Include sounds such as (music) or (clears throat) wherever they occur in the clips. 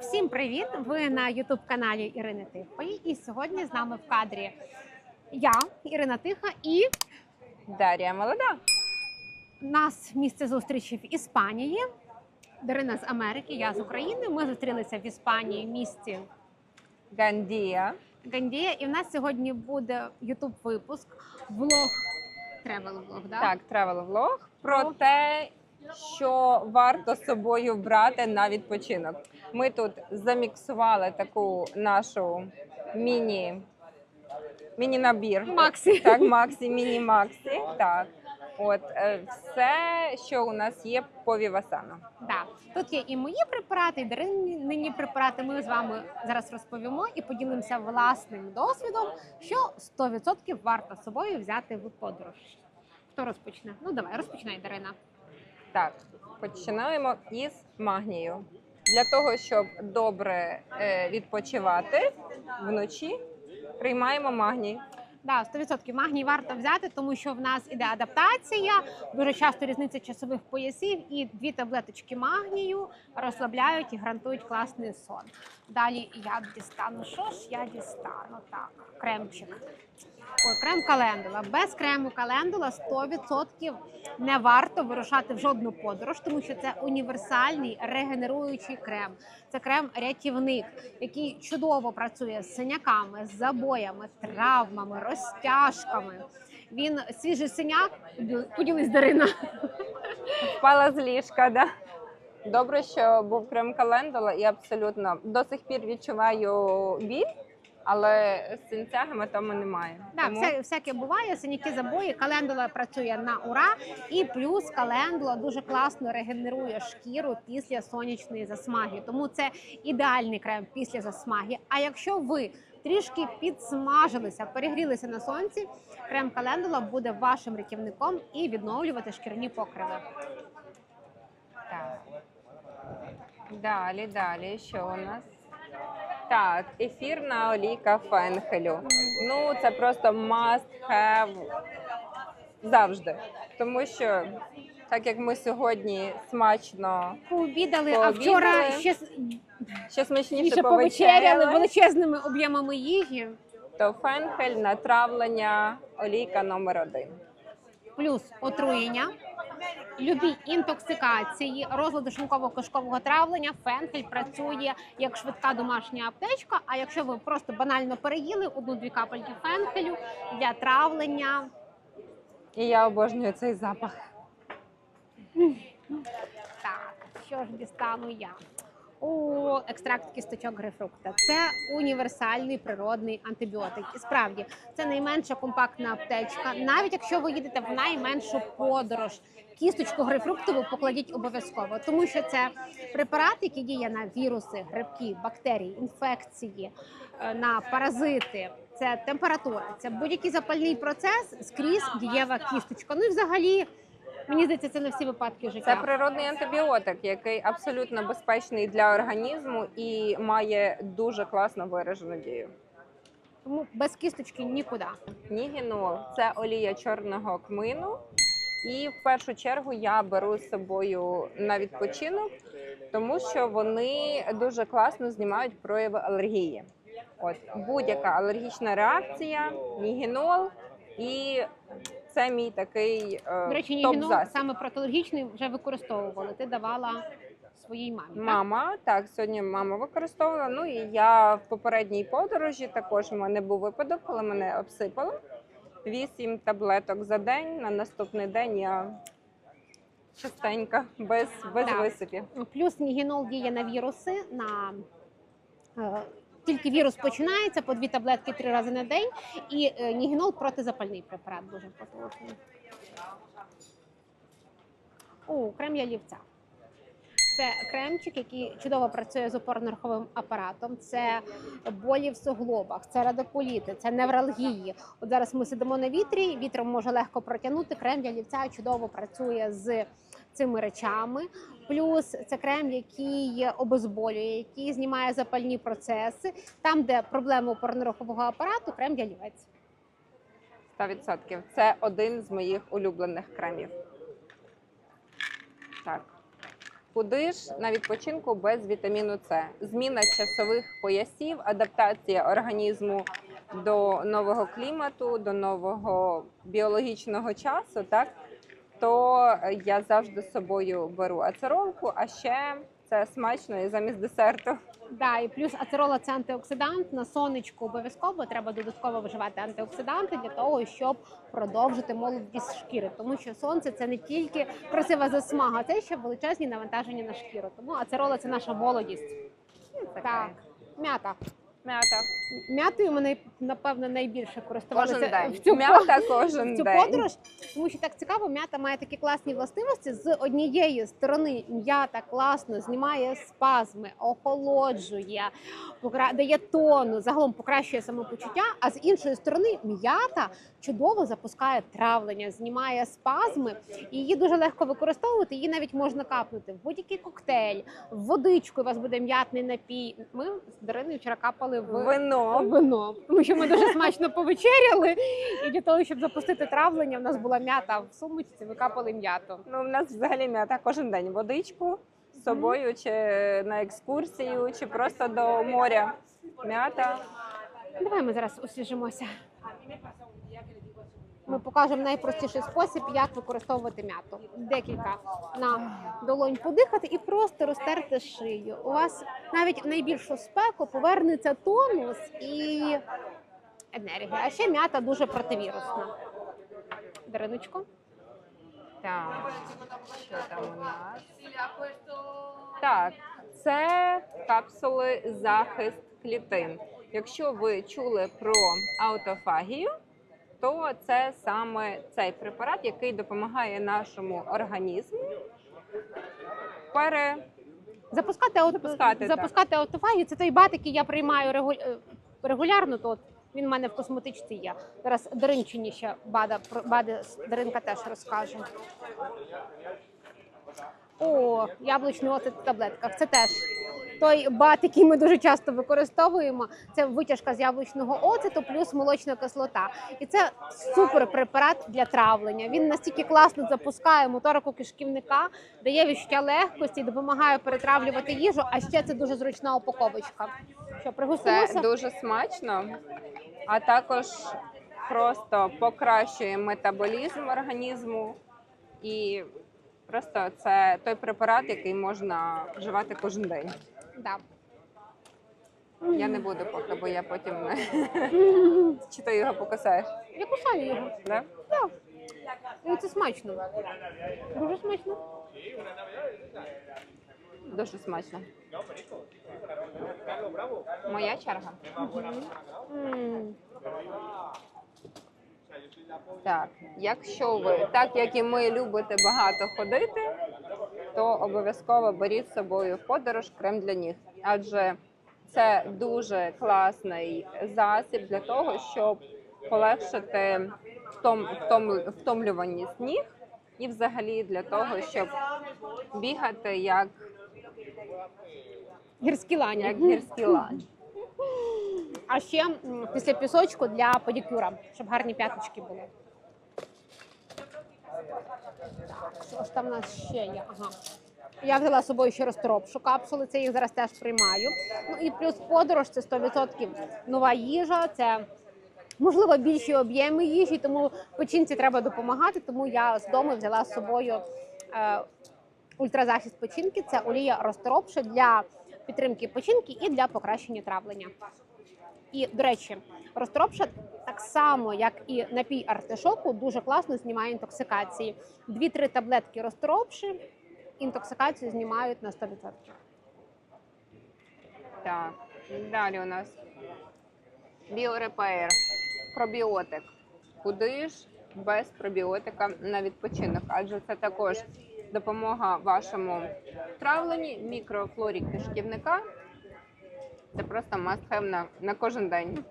Всім привіт! Ви на Ютуб каналі Ірини Тихої. І сьогодні з нами в кадрі я, Ірина Тиха, і Дар'я молода. у нас місце зустрічі в Іспанії. Дарина з Америки, я з України. Ми зустрілися в Іспанії в місті Гандія. Гандія. І в нас сьогодні буде Ютуб випуск, влог, тревел влог, да? Так, тревел влог про Про- те, що варто з собою брати на відпочинок. Ми тут заміксували таку нашу міні. Міні-набір. Максі. Так, Максі, міні-Максі. Так. От е, все, що у нас є по Вівасану. Да. Тут є і мої препарати, і Даринині препарати. Ми з вами зараз розповімо і поділимося власним досвідом, що 100% варто з собою взяти в подорож. Хто розпочне? Ну давай, розпочинай, Дарина. Так, починаємо із магнію. Для того, щоб добре е, відпочивати вночі, приймаємо магній. Да, 100% магній варто взяти, тому що в нас іде адаптація, дуже часто різниця часових поясів, і дві таблеточки магнію розслабляють і гарантують класний сон. Далі я дістану. Що ж я дістану? Так, кремчик. Ой, крем календула. Без крему календула 100% не варто вирушати в жодну подорож, тому що це універсальний регенеруючий крем. Це крем-рятівник, який чудово працює з синяками, з забоями, травмами, розтяжками. Він свіжий синяк. Поділись Дарина. Впала з ліжка, да? Добре, що був крем календула і абсолютно до сих пір відчуваю біль, але синця гематоми немає. Так, Тому все, всяке буває, синяки забої. Календула працює на ура, і плюс календула дуже класно регенерує шкіру після сонячної засмаги. Тому це ідеальний крем після засмаги. А якщо ви трішки підсмажилися, перегрілися на сонці, крем календула буде вашим рятівником і відновлювати шкірні покриви. так. Далі, далі, що у нас? Так, ефірна олійка фенхелю. Ну, це просто must have завжди. Тому що, так як ми сьогодні смачно, Пообідали, а Пообідали. вчора ще, с- ще смачніше ще повечеряли повечеряли, величезними об'ємами їжі. то фенхель, натравлення, олійка номер один. плюс отруєння, любі інтоксикації, розлади шлунково-кишкового травлення, фенхель працює як швидка домашня аптечка. А якщо ви просто банально переїли одну-дві капельки фенфелю для травлення, І я обожнюю цей запах. так що ж дістану я? О, екстракт кісточок грейпфрукта. Це універсальний природний антибіотик. І справді це найменша компактна аптечка. Навіть якщо ви їдете в найменшу подорож, кісточку грейпфруктову покладіть обов'язково, тому що це препарат, який діє на віруси, грибки, бактерії, інфекції, е, на паразити. Це температура, це будь-який запальний процес скрізь дієва кісточка. Ну і взагалі. Мені здається, це не всі випадки життя. Це природний антибіотик, який абсолютно безпечний для організму і має дуже класно виражену дію. Тому без кісточки нікуди. Нігінол це олія чорного кмину. І в першу чергу я беру з собою на відпочинок, тому що вони дуже класно знімають прояви алергії. От будь-яка алергічна реакція, нігінол, і це мій такий е, До речі, нігінол топ-засіб. саме протиалергічний вже використовували. Ти давала своїй мамі. так? Мама, так, сьогодні мама використовувала. Ну і я в попередній подорожі також у мене був випадок, коли мене обсипало. Вісім таблеток за день. На наступний день я частенька, без, без Так. висипів. Плюс нігінол діє на віруси. на е, тільки вірус починається по дві таблетки три рази на день, і е, нігінол протизапальний препарат дуже потужний. О, крем ялівця. Це кремчик, який чудово працює з опорно-руховим апаратом. Це болі в суглобах, це радикуліти, це невралгії. От зараз ми сидимо на вітрі, вітром може легко протягнути. Крем ялівця чудово працює з цими речами. Плюс це крем, який обезболює, який знімає запальні процеси. Там, де проблеми опорно-рухового апарату, крем ялівець. 100%. Це один з моїх улюблених кремів. Так. Куди ж на відпочинку без вітаміну С? Зміна часових поясів, адаптація організму до нового клімату, до нового біологічного часу, так то я завжди з собою беру ацеролку, а ще це смачно і замість десерту. Да, і плюс ацерола це антиоксидант. На сонечку обов'язково треба додатково вживати антиоксиданти для того, щоб продовжити молодість шкіри. Тому що сонце це не тільки красива засмага, це ще величезні навантаження на шкіру. Тому ацерола це наша молодість. Так, м'ята. М'ята. М'ятою най- напевно найбільше користувалися Кожен день. в цю М'ята кожен в цю день. подорож, тому що так цікаво, м'ята має такі класні властивості. З однієї сторони м'ята класно знімає спазми, охолоджує, покра- дає тону, загалом покращує самопочуття. А з іншої сторони, м'ята чудово запускає травлення, знімає спазми, і її дуже легко використовувати. Її навіть можна капнути в будь-який коктейль, в водичку. У вас буде м'ятний напій. Ми з Дариною вчора капали в Вино. вино, тому що ми дуже смачно повечеряли. І для того, щоб запустити травлення, в нас була м'ята в сумочці, викапали м'яту. Ну, в нас взагалі м'ята кожен день водичку з собою, чи на екскурсію, чи просто до моря. М'ята. Давай ми зараз освіжимося. Ми покажемо найпростіший спосіб, як використовувати м'яту. Декілька на долонь подихати і просто розтерти шию. У вас навіть найбільшу спеку повернеться тонус і енергія. А ще м'ята дуже противірусна. Дариночко. Так, що там у нас? Так, це капсули захист клітин. Якщо ви чули про аутофагію, то це саме цей препарат, який допомагає нашому організму пере Запускати, аут... Запускати, запускати аутофагію це той бат, який я приймаю регу... е, регулярно. То він в мене в косметичці є. Зараз Даринчині ще бада бади Даринка теж розкаже. О, яблучний оцет в таблетках. Це теж той бат, який ми дуже часто використовуємо. Це витяжка з яблучного оцету плюс молочна кислота. І це супер препарат для травлення. Він настільки класно запускає моторику кишківника, дає відчуття легкості, допомагає перетравлювати їжу. А ще це дуже зручна упаковочка. Що Це дуже смачно, а також просто покращує метаболізм організму і просто це той препарат, який можна вживати кожен день. Да. Я не буду поки, бо я потім (laughs) чи ти його покусаєш. Я кусаю його. Да? Ну, це смачно. Дуже смачно. Дуже смачно. Моя черга. Так, якщо ви, так як і ми любите багато ходити, то обов'язково беріть з собою в подорож крем для ніг, адже це дуже класний засіб для того, щоб полегшити втом, втом, втомлюваність ніг, і взагалі для того, щоб бігати як, Гірські лані. як гірські лані. А ще після пісочку для педикюра, щоб гарні п'яточки були. Так, що ж там у нас ще є? Ага. Я взяла з собою ще розторопшу капсули, це їх зараз теж приймаю. Ну і плюс подорож це 100% нова їжа, це можливо більші об'єми їжі, тому печінці треба допомагати. Тому я з дому взяла з собою е, ультразахист печінки. Це олія розторопша для підтримки печінки і для покращення травлення. І, до речі, розтропша так само, як і напій артишоку, дуже класно знімає інтоксикації. Дві-три таблетки розтропши інтоксикацію знімають на 100%. Так, далі у нас біорепаєр, пробіотик. Куди ж без пробіотика на відпочинок? Адже це також допомога вашому травленні, мікрофлорі кишківника. Це просто must have на, на кожен день.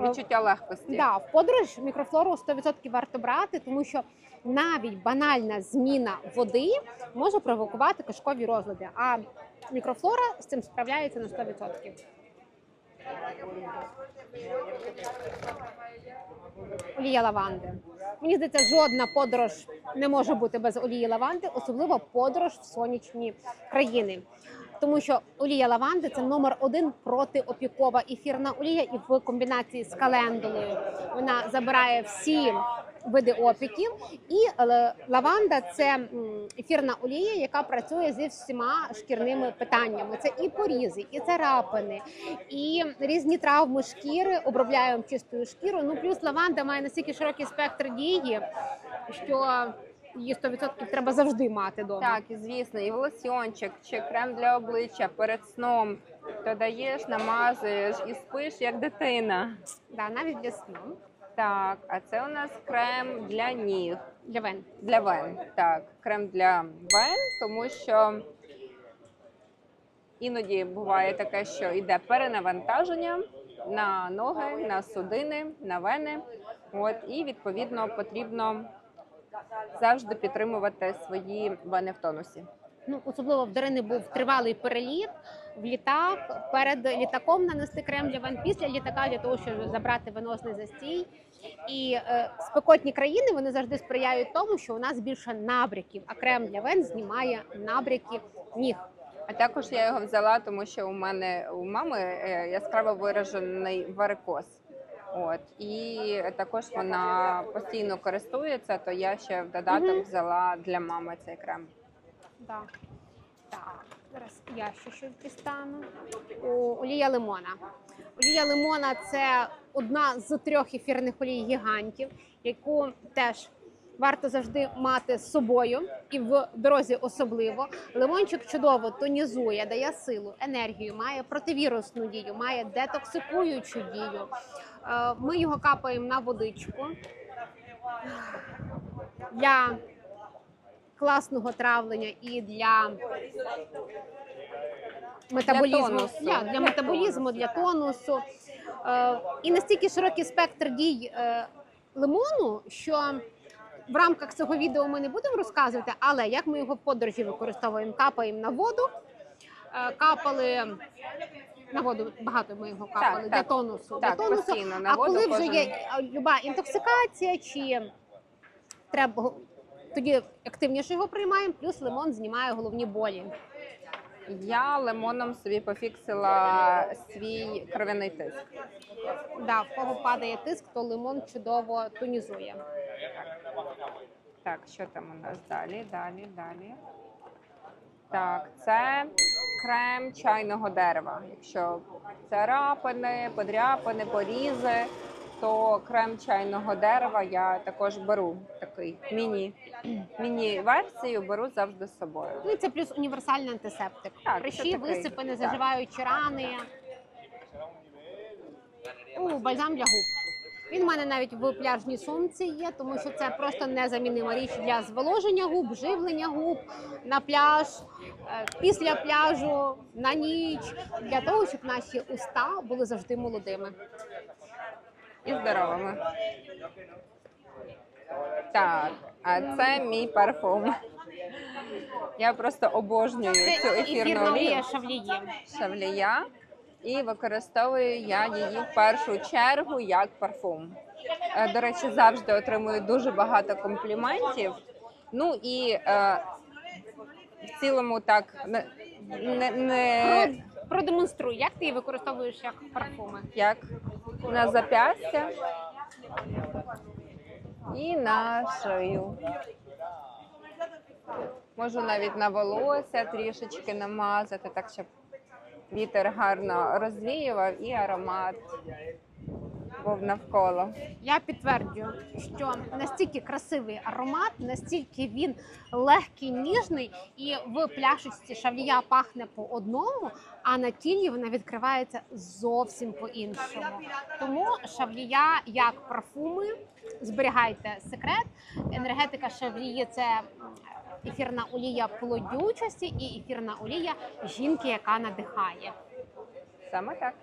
Відчуття легкості. Да, в подорож мікрофлору 100% варто брати, тому що навіть банальна зміна води може провокувати кишкові розлади. А мікрофлора з цим справляється на 100%. Олія лаванди. Мені здається, жодна подорож не може бути без олії лаванди, особливо подорож в сонячні країни. Тому що олія лаванди це номер один протиопікова ефірна олія, і в комбінації з календулою вона забирає всі види опіків. І е, лаванда це ефірна олія, яка працює зі всіма шкірними питаннями. Це і порізи, і царапини, і різні травми шкіри. Обробляємо чистою шкіру. Ну плюс лаванда має настільки широкий спектр дії, що її 100% треба завжди мати вдома. Так, і звісно, і лосьончик, чи крем для обличчя перед сном. Додаєш, намазуєш і спиш як дитина. Да, навіть для сну, Так, а це у нас крем для ніг. для вен. Для вен. Так, крем для вен, тому що іноді буває таке, що йде перенавантаження на ноги, на судини, на вени. От, і відповідно потрібно завжди підтримувати свої вени в тонусі. Ну особливо в Дарини був тривалий переліт в літак. Перед літаком нанести крем для вен після літака для того, щоб забрати венозний застій. І е, спекотні країни вони завжди сприяють тому, що у нас більше набряків, а крем для вен знімає набряки ніг. А також я його взяла, тому що у мене у мами е, яскраво виражений варикоз. От і також вона постійно користується, то я ще в додаток Мгм. взяла для мами цей крем. Да. Так, зараз я ще щось дістану. О, олія лимона. Олія лимона це одна з трьох ефірних олій гігантів, яку теж варто завжди мати з собою і в дорозі особливо. Лимончик чудово тонізує, дає силу, енергію, має противірусну дію, має детоксикуючу дію. Е, Ми його капаємо на водичку. Для класного травлення і для метаболізму тонусу. для, для метаболізму, для тонусу. Е, і настільки широкий спектр дій е, лимону, що в рамках цього відео ми не будемо розказувати, але як ми його в подорожі використовуємо, капаємо на воду, е, капали на воду, багато ми його капали Так, для так. тонусу. Так, для тонусу. постійно на а воду коли вже кожен- є е, люба інтоксикація чи треба тоді активніше його приймаємо, плюс лимон знімає головні болі. Я лимоном собі пофіксила свій кров'яний тиск. Да, в кого падає тиск, то лимон чудово тонізує. Так, що там у нас далі? Далі, далі. Так, це крем чайного дерева. Якщо царапини, подряпини, порізи, то крем чайного дерева я також беру такий міні, (clears throat) міні-версію, беру завжди з собою. Ну і це плюс універсальний антисептик. Так, це Прищі, такий, висипини, так. заживаючі рани. У, бальзам для губ. Він в мене навіть в пляжній сумці є, тому що це просто незамінима річ для зволоження губ, живлення губ на пляж, е, після пляжу, на ніч, для того, щоб наші уста були завжди молодими. і здоровими. Так, а це мій парфум. Я просто обожнюю цю ефірну олію олія шавлії. шавлія, і використовую я її в першу чергу як парфум. Е, До речі, завжди отримую дуже багато компліментів. Ну і е, в цілому так не, не, не Продемонструй, як ти її використовуєш як парфуми. як на зап'ястя і на шию. Можу навіть на волосся трішечки намазати, так щоб вітер гарно розвіював і аромат був навколо. Я підтверджую, що настільки красивий аромат, настільки він легкий, ніжний, і в пляшечці шавлія пахне по одному, а на тілі вона відкривається зовсім по-іншому. Тому шавлія як парфуми, зберігайте секрет. Енергетика шавлії це ефірна олія плодючості і ефірна олія жінки, яка надихає. Саме так.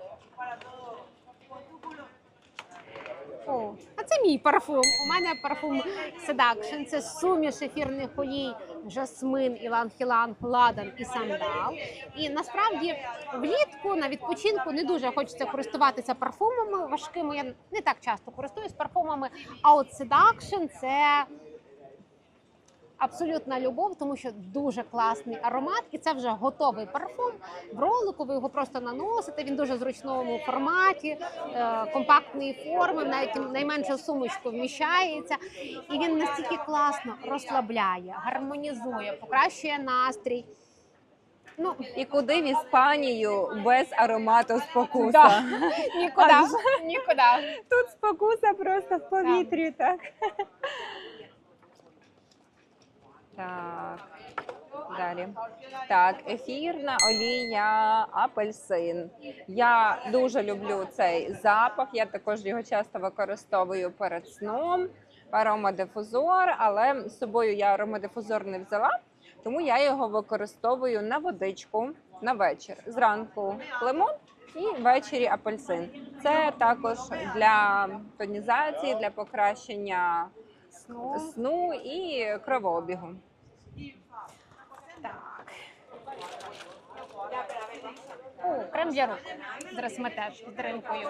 О, а це мій парфум. У мене парфум Seduction. Це суміш ефірних олій, жасмин, іланг-іланг, ладан і сандал. І насправді влітку на відпочинку не дуже хочеться користуватися парфумами важкими. Я не так часто користуюсь парфумами. А от Seduction – це абсолютна любов, тому що дуже класний аромат, і це вже готовий парфум. В ролику ви його просто наносите. Він дуже зручному форматі, е, компактної форми, навіть найменша сумочку вміщається. І він настільки класно розслабляє, гармонізує, покращує настрій. Ну І куди в Іспанію без аромату спокуса? Да. (laughs) нікуди, нікуди. Тут спокуса просто в повітрі, так. Так. Далі. Так, ефірна олія апельсин. Я дуже люблю цей запах. Я також його часто використовую перед сном. Аромадифузор, але з собою я аромадифузор не взяла, тому я його використовую на водичку на вечір. Зранку лимон і ввечері апельсин. Це також для тонізації, для покращення Ну, сну і кровообігу. так. О, крем для рук. Зараз ми теж з ринкою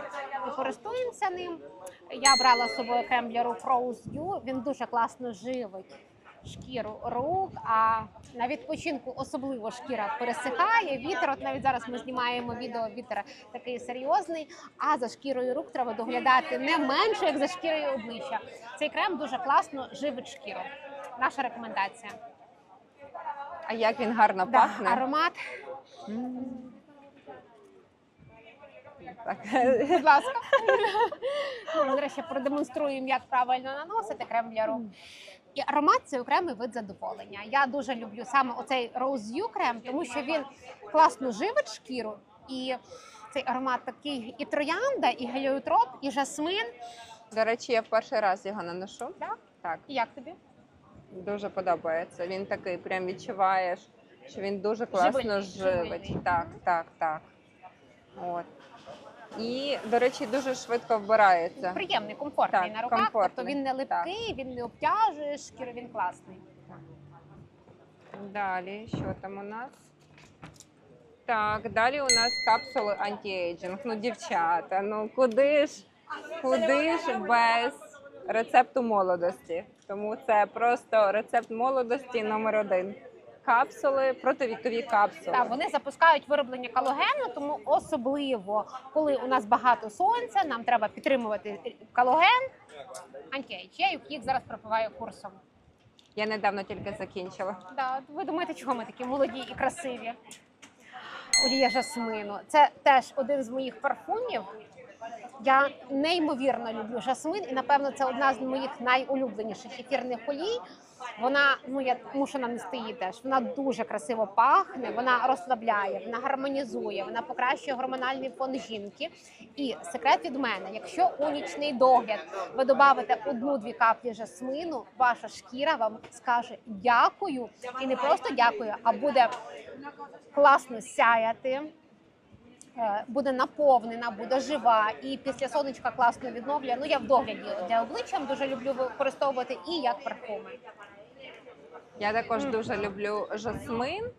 користуємося ним. Я брала з собою крем для рук Rose You. Він дуже класно живить шкіру рук. А на відпочинку особливо шкіра пересихає. Вітер, от навіть зараз ми знімаємо відео. Вітер такий серйозний. А за шкірою рук треба доглядати не менше, як за шкірою обличчя. Цей крем дуже класно живить шкіру. Наша рекомендація. А як він гарно Да, пахне? аромат. М. Так. Будь ласка. Ми, до речі, продемонструємо, як правильно наносити крем для рук. І аромат це окремий вид задоволення. Я дуже люблю саме оцей Rose крем, тому що він класно живить шкіру. І цей аромат такий і троянда, і геліотроп, і жасмин. До речі, я в перший раз його наношу. Да? Так, І як тобі? дуже подобається. Він такий, прям відчуваєш, що він дуже класно живить. живильний. Так, так, так. От. І, до речі, дуже швидко вбирається. Приємний, комфортний Так, на руках. комфортний. Тобто він не липкий, він не обтяжує шкіру, він класний. Далі, що там у нас? Так, далі у нас капсули антиейджинг. Ну, дівчата, ну куди ж, куди ж без рецепту молодості? Тому це просто рецепт молодості номер один. Капсули, противікові капсули. Так, вони запускають вироблення калогену, тому особливо, коли у нас багато сонця, нам треба підтримувати калоген. Я їх зараз пропиваю курсом. Я недавно тільки закінчила. Да, ви думаєте, чого ми такі молоді і красиві? Олія жасмину. Це теж один з моїх парфумів. Я неймовірно люблю жасмин, і напевно це одна з моїх найулюбленіших ефірних олій. Вона, ну я мушу нанести її теж. Вона дуже красиво пахне, вона розслабляє, вона гармонізує, вона покращує гормональний фон жінки. І секрет від мене: якщо у нічний догляд ви додавите одну-дві каплі жасмину, ваша шкіра вам скаже дякую, і не просто дякую, а буде класно сяяти. е, Буде наповнена, буде жива, і після сонечка класно відновлює. Ну я в догляді для обличчя дуже люблю використовувати і як парфуми. Я також дуже люблю жасмин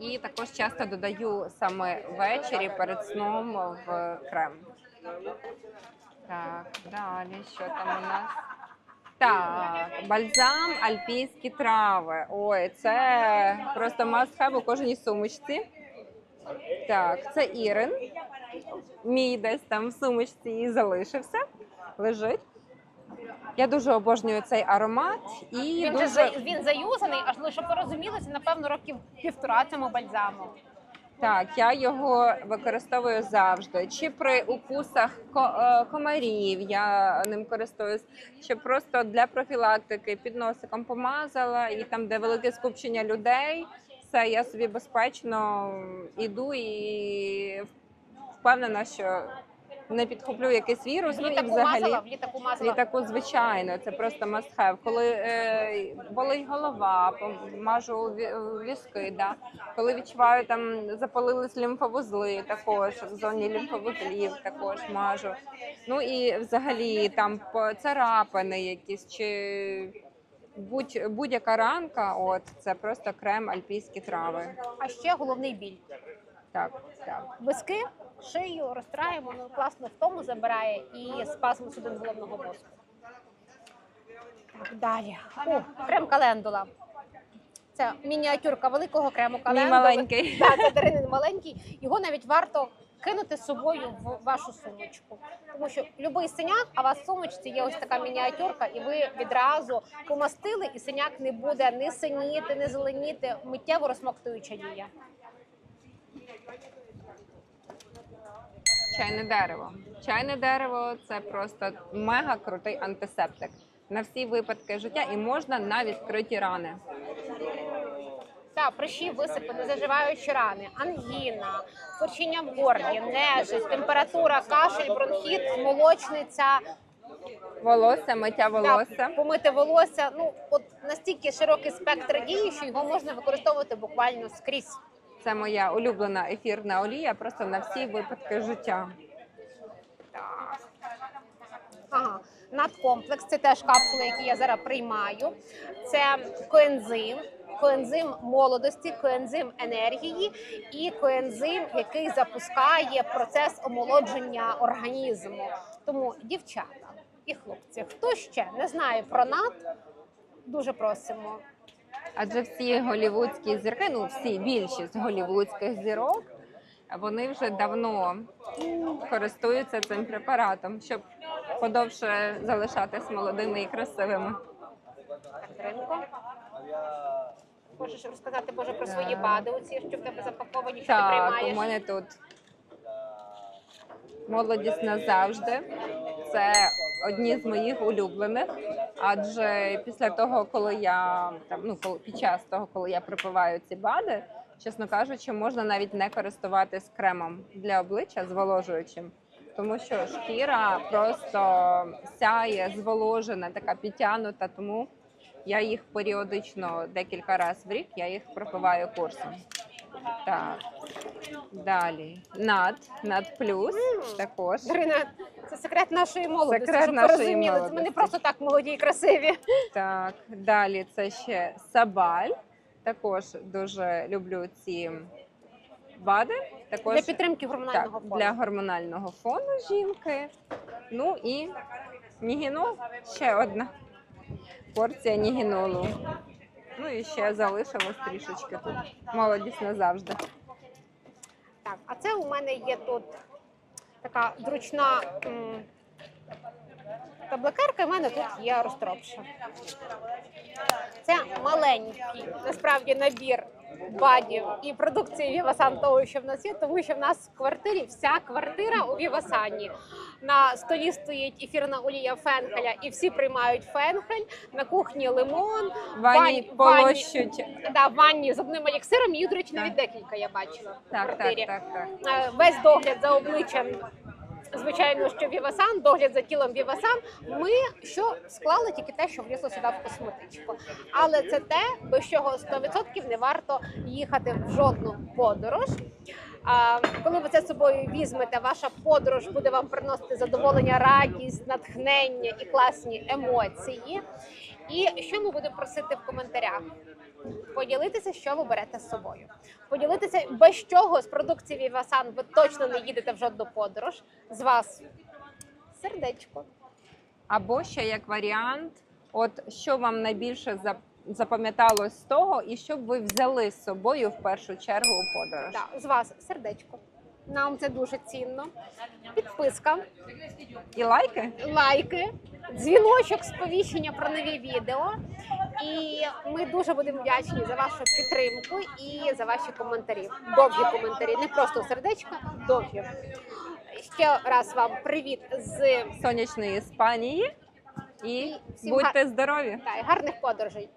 і також часто додаю саме ввечері перед сном в крем. Так, далі що там у нас? Так, бальзам, альпійські трави. Ой, це просто must have у кожній сумочці. Так, це Ірин. Мій десь там в сумочці і залишився. Лежить. Я дуже обожнюю цей аромат і Він дуже же він заюзаний, аж лише це напевно років півтора цьому бальзаму. Так, я його використовую завжди. Чи при укусах е, комарів я ним користуюсь, чи просто для профілактики під носиком помазала, і там, де велике скупчення людей, все я собі безпечно іду і впевнена, що не підхоплю якийсь вірус. Ну і взагалі мазала, в літаку мазала. літаку, звичайно, це просто must have. Коли е, болить голова, мажу ві- візки, да. коли відчуваю там запалились лімфовузли, також в зоні лімфовузлів також мажу. Ну і взагалі там царапини якісь чи будь, будь-яка ранка, от це просто крем альпійські трави. А ще головний біль. Так, так. Виски, шию розтираємо, ну класно втому забирає і спазм судин головного мозку. Так, далі. О, крем календула. Це мініатюрка великого крему Мій маленький. (laughs) Так, це Даринин маленький. Його навіть варто кинути з собою в вашу сумочку. Тому що будь-який синяк, а у вас в сумочці є ось така мініатюрка, і ви відразу помастили, і синяк не буде ні синіти, ні зеленіти, миттєво розмоктуюча дія. Чайне дерево. Чайне дерево це просто мега крутий антисептик на всі випадки життя і можна на відкриті рани. Та прищі висипи, незаживаючі рани, ангіна, порчення в горлі, нежить, температура, кашель, бронхіт, молочниця, Волосся, миття волосся. та, помити волосся. Ну от настільки широкий спектр дії, що його можна використовувати буквально скрізь. Це моя улюблена ефірна олія, просто на всі випадки життя. Ага. Надкомплекс це теж капсули, які я зараз приймаю. Це коензим, коензим молодості, коензим енергії і коензим, який запускає процес омолодження організму. Тому дівчата і хлопці, хто ще не знає про над, дуже просимо. Адже всі голівудські зірки, ну всі більшість голівудських зірок, вони вже давно користуються цим препаратом, щоб подовше залишатись молодими і красивими. Катеринко. Можеш розказати Боже про свої бади, оці, що в тебе запаковані, що ти Так, приймаєш? у мене тут молодість назавжди. Це одні з моїх улюблених. Адже після того, коли я там ну під час того, коли я припиваю ці бади, чесно кажучи, можна навіть не користуватись кремом для обличчя зволожуючим. Тому що шкіра просто сяє, зволожена, така підтягнута. Тому я їх періодично декілька разів в рік я їх пропиваю курсом. Так. Далі. Над, над плюс також. Це секрет нашої молодості. Секрет щоб ви нашої розуміли. Це Ми не просто так молоді і красиві. Так, далі це ще сабаль. Також дуже люблю ці бади. Також Для підтримки так, гормонального фону. для гормонального фону жінки. Ну і нігінол ще одна порція нігінолу. Ну і ще залишилось трішечки тут. Молодість назавжди. Так, а це у мене є тут така зручна м, таблакерка, і в мене тут є розтропша. Це маленький насправді набір бадів і продукції Вівасан того, що в нас є, тому що в нас в квартирі вся квартира у Вівасані. На столі стоїть ефірна олія фенхеля, і всі приймають фенхель. На кухні лимон, ванні- полощуть. да, ванні з одним еліксиром. Їх, до речі, навіть декілька я бачила в Так, квартирі. так, так, так. Е, весь догляд за обличчям. Звичайно, що Вівасан, догляд за тілом Вівасан. Ми що склали тільки те, що влізло сюди в косметичку. Але це те, без чого 100% не варто їхати в жодну подорож. А коли ви це з собою візьмете, ваша подорож буде вам приносити задоволення, радість, натхнення і класні емоції. І що ми будемо просити в коментарях? Поділитися, що ви берете з собою. Поділитися, без чого з продукції Вівасан ви точно не їдете в жодну подорож. З вас сердечко. Або ще як варіант, от що вам найбільше зап- запам'яталось з того, і що б ви взяли з собою в першу чергу у подорож. Да, з вас сердечко. Нам це дуже цінно. Підписка, І лайки? лайки, дзвіночок, сповіщення про нові відео. І ми дуже будемо вдячні за вашу підтримку і за ваші коментарі. Довгі коментарі, не просто сердечко, довгі. Ще раз вам привіт з сонячної Іспанії. І І будьте здорові! та, гарних подорожей.